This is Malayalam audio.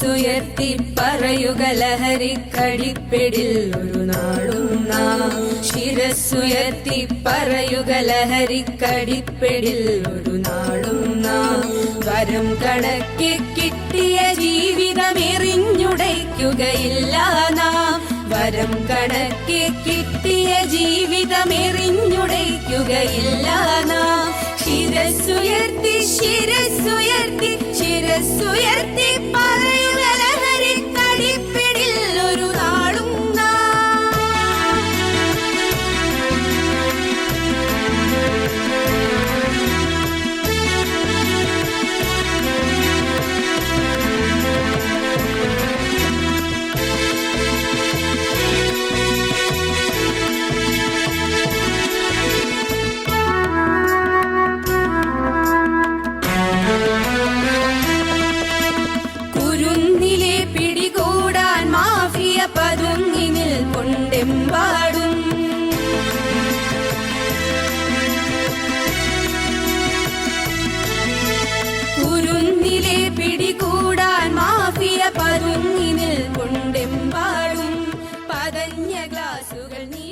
ശിരസ്സുയർത്തി പറയുക ലഹരി കടിപ്പിടിൽ ഒരു നാടും നാം ശിരസ്സുയർത്തി പറയുക ലഹരി കടിപ്പിടിൽ ഒരു നാടും നാം വരം കണക്കി കിട്ടിയ ജീവിതം ജീവിതമെറിഞ്ഞുടയ്ക്കുകയില്ല നാം. വരം കണക്കി കിട്ടിയ ജീവിതം ജീവിതമെറിഞ്ഞുടയ്ക്കുകയില്ല നാം. ശിരസ്സുയർത്തി ശിരസ്സുയർത്തി ശിരസ്സുയർത്തി പറയുക തിളങ്ങി നിൽപ്പുണ്ടെമ്പാടും കുരുന്നിലെ പിടികൂടാൻ മാഫിയ പതുങ്ങി നിൽപ്പുണ്ടെമ്പാടും പതഞ്ഞ ഗ്ലാസുകൾ നീ